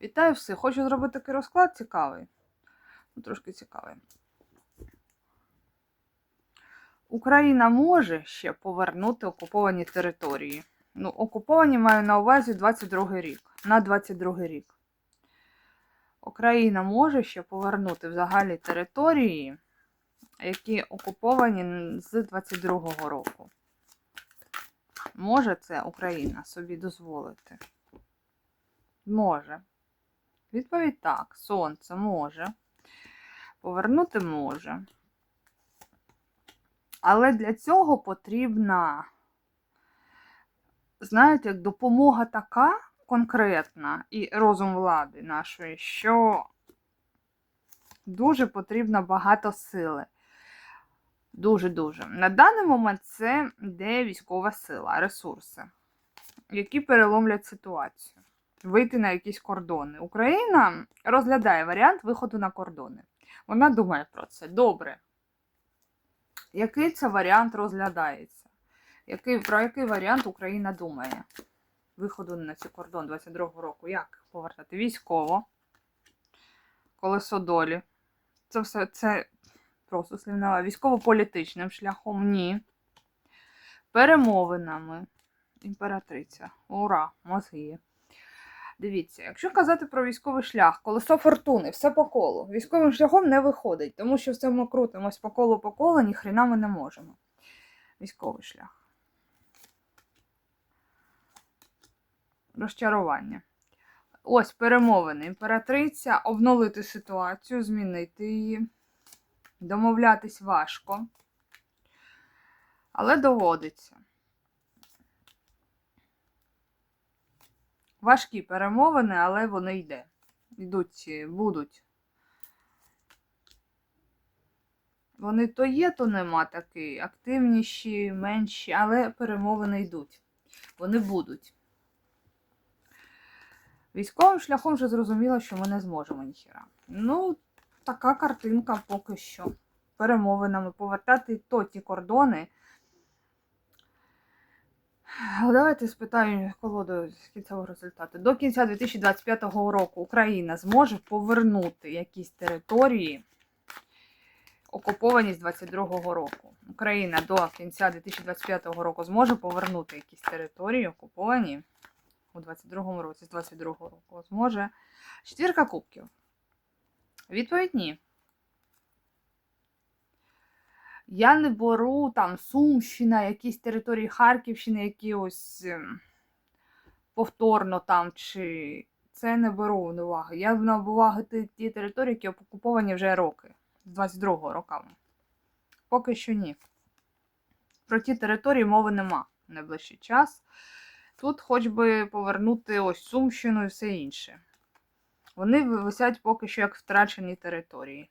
Вітаю всіх! Хочу зробити такий розклад цікавий. Ну, трошки цікавий. Україна може ще повернути окуповані території. Ну, окуповані маю на увазі 22 рік. На 22 рік. Україна може ще повернути взагалі території, які окуповані з 22-го року. Може це Україна собі дозволити? Може. Відповідь так. Сонце може. Повернути може. Але для цього потрібна, знаєте, допомога така конкретна і розум влади нашої, що дуже потрібно багато сили. Дуже-дуже. На даний момент це йде військова сила, ресурси, які переломлять ситуацію. Вийти на якісь кордони. Україна розглядає варіант виходу на кордони. Вона думає про це. Добре. Який це варіант розглядається? Який, про який варіант Україна думає? Виходу на цей кордон 22-го року. Як повертати? Військово, колесо долі. Це все це просто слівнова. Військово-політичним шляхом ні. Перемовинами. Імператриця. Ура! Мозги. Дивіться, якщо казати про військовий шлях, колесо фортуни, все по колу. Військовим шляхом не виходить, тому що все ми крутимось по колу по колу, ніхрена ми не можемо. Військовий шлях. Розчарування. Ось перемовини. Імператриця, обновити ситуацію, змінити її. Домовлятись важко. Але доводиться. Важкі перемовини, але вони йде. Йдуть, будуть. Вони то є, то нема такі. Активніші, менші, але перемовини йдуть. Вони будуть. Військовим шляхом вже зрозуміло, що ми не зможемо ніхіра. Ну, така картинка поки що. Перемовинами повертати то ті кордони. Але Давайте спитаю колоду з кінцевого результату. До кінця 2025 року Україна зможе повернути якісь території, окуповані з 22-го року. Україна до кінця 2025 року зможе повернути якісь території, окуповані у 22-му році, з 22-го року. Зможе. Четвірка кубків. Відповідь ні. Я не беру там Сумщина, якісь території Харківщини, які ось ем, повторно там, чи це не беру на уваги. Я на уваги ті, ті території, які окуповані вже роки, з 22-го роками. Поки що ні. Про ті території мови нема в найближчий час. Тут хоч би повернути ось Сумщину і все інше. Вони висять поки що як втрачені території.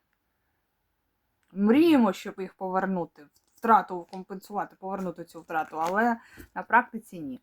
Мріємо, щоб їх повернути, втрату компенсувати, повернути цю втрату, але на практиці ні.